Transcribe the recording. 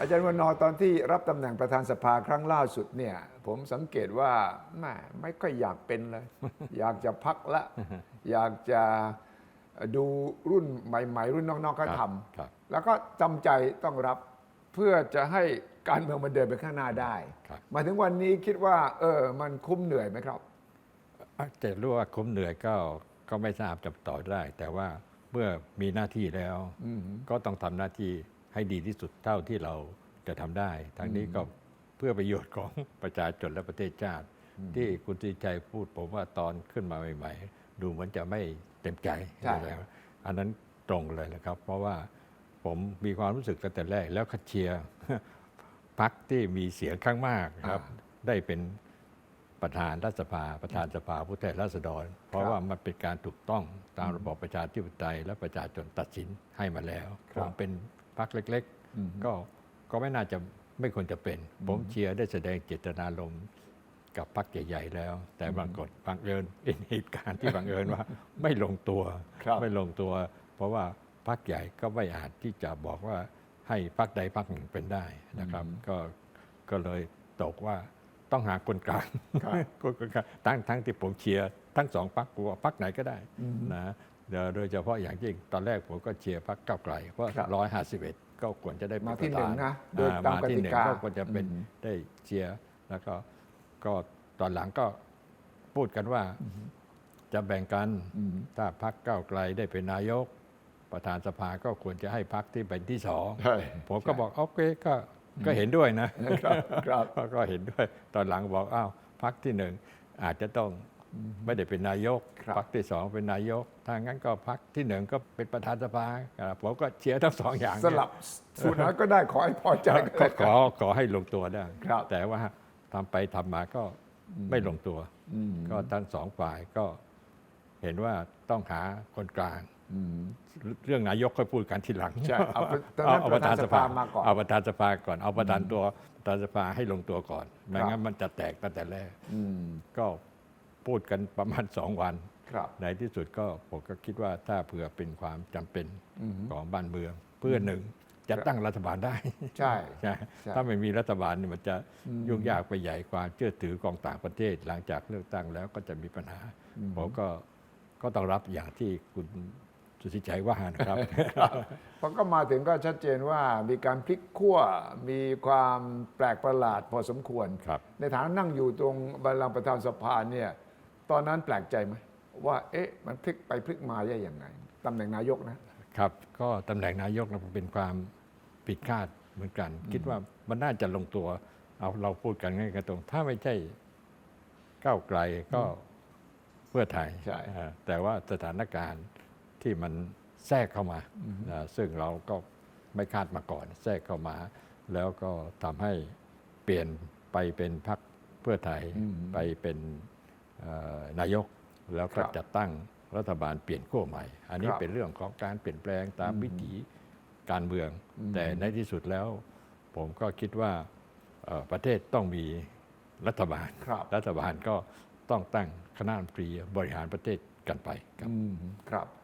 อาจารย์วันนอร์ตอนที่รับตำแหน่งประธานสภาครั้งล่าสุดเนี่ย ผมสังเกตว่าแม่ไม่ค่อยอยากเป็นเลย อยากจะพักละ อยากจะดูรุ่นใหม่ ๆ รุ่นน้องๆก็คทรับครับำแล้วก็จำใจต้องรับเพื่อจะให้การเมืองมันเดินไปข้างหน้าได้ครับมาถึงวันนี้คิดว่า เออ มันคุ้มเหนื่อยไหมครับจะรู้ว่าคุ้มเหนื่อยก็ก็ไม่ทราบจะต่อได้ แต่ว่าเมื่อมีหน้าที่แล้วอืมก็ต้องทำหน้าที่ ให้ดีที่สุดเท่าที่เราจะทำได้ ทั้งนี้ก็เพื่อประโยชน์ของประชาชนและประเทศชาติ ที่คุณตีใจพูดผมว่าตอนขึ้นมาใหม่ ๆ ดูเหมือนจะไม่เต็มใจใช่อะไรนะอันนั้นตรงเลยนะครับ เพราะว่าผมมีความรู้สึกตั้งแต่แรก แล้วก็เชียร์พักที่มีเสียงข้างมากครับ ได้เป็นประธานรัฐสภา ประธานสภาผู้แทนราษฎร เพราะว่ามันเป็นการถูกต้องตามระบอบประชาธิปไตยและประชาชนตัดสินให้มาแล้วคผรับมเป็น พักเล็กอืมๆก็ก็ไม่น่าจะไม่ควรจะเป็น ผมเชียร์ได้แสดงเจตนารมณ์กับพรรคใหญ่ ๆ แล้ว แต่บางกฎบังเอิญเป็นเหตุการณ์ที่บังเอิญว่าไม่ลงตัวครับไม่ลงตัว เพราะว่าพรรคใหญ่ก็ไม่อาจที่จะบอกว่าให้พรรคใดพรรคหนึ่งเป็นได้นะครับ ก็ก็เลยตกว่าต้องหาคนกลางครับคนกลางทั้งทั้งที่ผมเชียร์ทั้งสองพรรคกลัวพรรคไหนก็ได้นะเดี๋ยว โดยเฉพาะอย่างยิ่งตอนแรกผมก็เชียร์พรรคก้าวไกล เพราะครับร้อยห้าสิบเอ็ดก็ควรจะได้เป็มาที่ประธหนึ่งนะโดยอ่ตามมาที่กติหนึ่งกาก็ควรจะเป็นอืมได้เชียร์แล้วก็ก็ตอนหลังก็พูดกันว่าจะแบ่งกันอืมถ้าพักก้าวไกลได้เป็นนายก ประธานสภาก็ควรจะให้พักที่เป็นที่สองใช่ผมก็บอกโอเคก็ก็เห็นด้วยนะครับครับก็ก็เห็นด้วย ตอนหลังบอกอ้าวพักที่หนึ่งอาจจะต้อง ไม่ได้เป็นนายกครับพักที่สองเป็นนายกถ้างั้นก็พักที่หนึ่งก็เป็นประธานสภาอ่าผมก็เชียร์ทั้งสองอย่างสลับสูตรนั้นก็ได้ขอให้พอใจก็กันขอขอให้ลงตัวได้ครับแต่ว่าทำไปทำมาก็ไม่ลงตัวอืมก็ทั้งสองฝ่ายก็เห็นว่าต้องหาคนกลางอืมเรื่องนายกค่อยพูดกันทีหลังใช่เอาตอนนั้นประธานสภามาก่อนเอาประธานสภาก่อนเอาประธานตัวประธานสภาให้ลงตัวก่อนไม่งั้นมันจะแตกตั้งแต่แรกอืมก็ พูดกันประมาณสองวันครับในที่สุดก็ผมก็คิดว่าถ้าเผื่อเป็นความจำเป็นอืมของบ้านเมือง เพื่อหนึ่งจะตั้งรัฐบาลได้ ใช่ใช่ใช่ถ้าไม่มีรัฐบาลเนี่ยมันจะอืมยุ่งยากไปใหญ่ความเชื่อถือของต่างประเทศ หลังจากเลือกตั้งแล้วก็จะมีปัญหาผมก็ก็ต้องรับอย่างที่คุณสุทธิชัยว่านะครับพอก็มาถึงก็ชัดเจนว่ามีการพลิกขั้วมีความแปลกประหลาดพอสมควรครับในฐานะนั่งอยู่ตรงบัลลังก์ประธานสภาเนี่ย ตอนนั้นแปลกใจไหมว่าเอ๊ะมันพลิกไปพลิกมาได้ยังไงตำแหน่งนายกนะครับ ก็ตำแหน่งนายกนะเป็นความผิดคาดเหมือนกัน คิดว่ามันน่าจะลงตัวเอาเราพูดกันง่ายกันตรง ถ้าไม่ใช่ก้าวไกลก็เพื่อไทยใช่อ่าแต่ว่าสถานการณ์ที่มันแทรกเข้ามาอ่าซึ่งเราก็ไม่คาดมาก่อน แทรกเข้ามา แล้วก็ทำให้เปลี่ยนไปเป็นพรรคเพื่อไทยอืมไปเป็นเอ่อ นายกแล้วก็ครับจัดตั้งรัฐบาลเปลี่ยนขั้วใหม่ อันนี้ครับเป็นเรื่องของการเปลี่ยนแปลงตามวิถีการเมือง แต่ในที่สุดแล้ว ผมก็คิดว่าเอ่อประเทศต้องมีรัฐบาลครับรัฐบาลก็ต้องตั้งคณะรัฐมนตรีบริหารประเทศกันไปครับอืมครับ